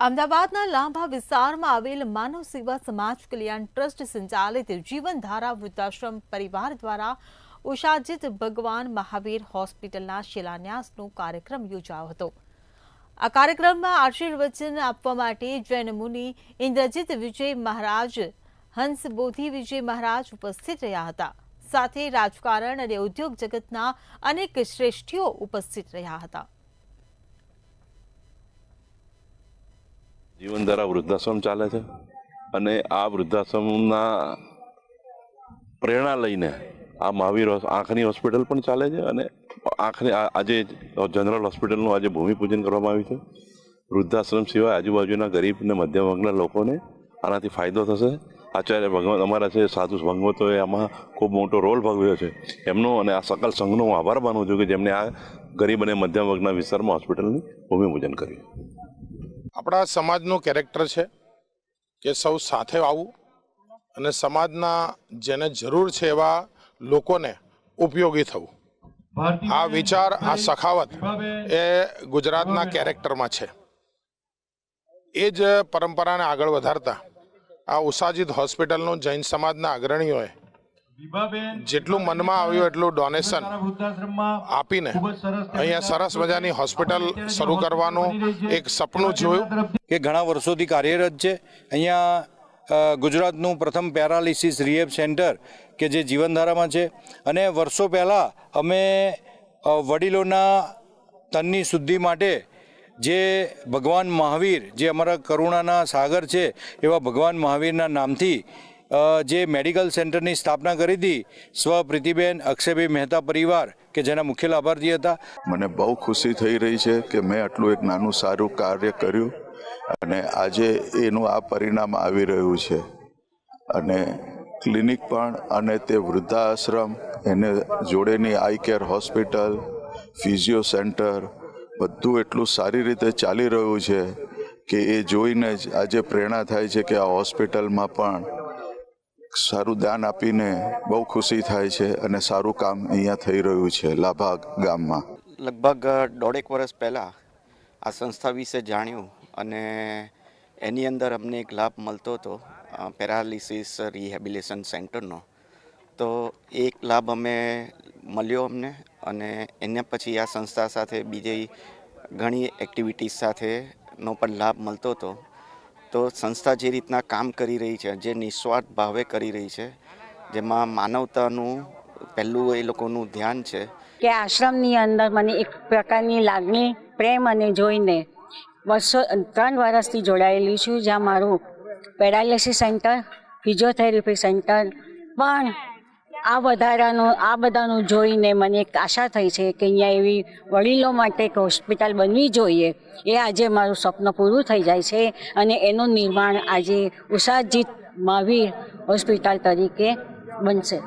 અમદાવાદના લાંભા વિસ્તારમાં આવેલ માનવ સેવા સમાજ કલ્યાણ ટ્રસ્ટ સંચાલિત જીવનધારા વૃદ્ધાશ્રમ પરિવાર દ્વારા ઉષાજીત ભગવાન મહાવીર હોસ્પિટલના શિલાન્યાસનો કાર્યક્રમ યોજાયો હતો. આ કાર્યક્રમમાં આશીર્વચન આપવા માટે જૈન મુનિ ઇન્દ્રજીત વિજય મહારાજ, હંસ બોધિ વિજય મહારાજ ઉપસ્થિત રહ્યા હતા. સાથે રાજકારણ અને ઉદ્યોગ જગતના અનેક શ્રેષ્ઠીઓ ઉપસ્થિત રહ્યા હતા. જીવનધારા વૃદ્ધાશ્રમ ચાલે છે અને આ વૃદ્ધાશ્રમના પ્રેરણા લઈને આ મહાવીર આંખની હોસ્પિટલ પણ ચાલે છે અને આંખની આજે જનરલ હોસ્પિટલનું આજે ભૂમિપૂજન કરવામાં આવ્યું છે. વૃદ્ધાશ્રમ સિવાય આજુબાજુના ગરીબ અને મધ્યમ વર્ગના લોકોને આનાથી ફાયદો થશે. આચાર્ય ભગવાન અમારા છે સાધુ ભગવતોએ આમાં ખૂબ મોટો રોલ ભગવ્યો છે. એમનો અને આ સકલ સંઘનો હું આભાર માનું છું કે જેમણે આ ગરીબ અને મધ્યમ વર્ગના વિસ્તારમાં હોસ્પિટલની ભૂમિપૂજન કર્યું. આપણા સમાજનું કેરેક્ટર છે કે સૌ સાથે આવવું અને સમાજના જેને જરૂર છે એવા લોકોને ઉપયોગી થવું. આ વિચાર આ સખાવત એ ગુજરાતના કેરેક્ટરમાં છે. એ જ પરંપરાને આગળ વધારતા આ ઉષાજીત હોસ્પિટલનું જૈન સમાજના અગ્રણીઓએ જેટલું મનમાં આવ્યું એટલું ડોનેશન આપીને અહીંયા સરસ મજાની હોસ્પિટલ શરૂ કરવાનું એક સપનું જોયું. કે ઘણા વર્ષોથી કાર્યરત છે. અહીંયા ગુજરાતનું પ્રથમ પેરાલિસિસ રિહેબ સેન્ટર કે જે જીવનધારામાં છે. અને વર્ષો પહેલાં અમે વડીલોના તનની શુદ્ધિ માટે જે ભગવાન મહાવીર જે અમારા કરુણાના સાગર છે એવા ભગવાન મહાવીરના નામથી જે મેડિકલ સેન્ટરની સ્થાપના કરી હતી, સ્વ પ્રીતિબેન અક્ષયભાઈ મહેતા પરિવાર, કે જેના મુખ્ય લાભાર્થી હતા. મને બહુ ખુશી થઈ રહી છે કે મેં આટલું એક નાનું સારું કાર્ય કર્યું અને આજે એનું આ પરિણામ આવી રહ્યું છે. અને ક્લિનિક પણ અને તે વૃદ્ધાશ્રમ, એને જોડેની eye care hospital, physio centre, બધું એટલું સારી રીતે ચાલી રહ્યું છે કે એ જોઈને જ આજે પ્રેરણા થાય છે કે આ હોસ્પિટલમાં પણ સારું દાન આપીને બહુ ખુશી થાય છે અને સારું કામ અહીંયા થઈ રહ્યું છે લાભા ગામમાં. લગભગ દોઢેક વર્ષ પહેલાં આ સંસ્થા વિશે જાણ્યું અને એની અંદર અમને એક લાભ મળતો હતો પેરાલિસિસ રિહેબિલેશન સેન્ટરનો. તો એક લાભ અમે મળ્યો અમને અને એના પછી આ સંસ્થા સાથે બીજી ઘણી એક્ટિવિટીઝ સાથેનો પણ લાભ મળતો હતો. તો સંસ્થા જે રીતના કામ કરી રહી છે, જે નિસ્વાર્થ ભાવે કરી રહી છે, જેમાં માનવતાનું પહેલું એ લોકોનું ધ્યાન છે. કે આશ્રમની અંદર મને એક પ્રકારની લાગણી, પ્રેમ અને જોઈને વર્ષો, ત્રણ વર્ષથી જોડાયેલી છું, જ્યાં મારું પેરાલિસિસ સેન્ટર, ફિઝિયોથેરપી સેન્ટર પણ આ વધારાનું, આ બધાનું જોઈને મને એક આશા થઈ છે કે અહીંયા એવી વડીલો માટે એક હોસ્પિટલ બનવી જોઈએ. એ આજે મારું સ્વપ્ન પૂરું થઈ જાય છે અને એનું નિર્માણ આજે ઉષાજીત મહાવીર હોસ્પિટલ તરીકે બનશે.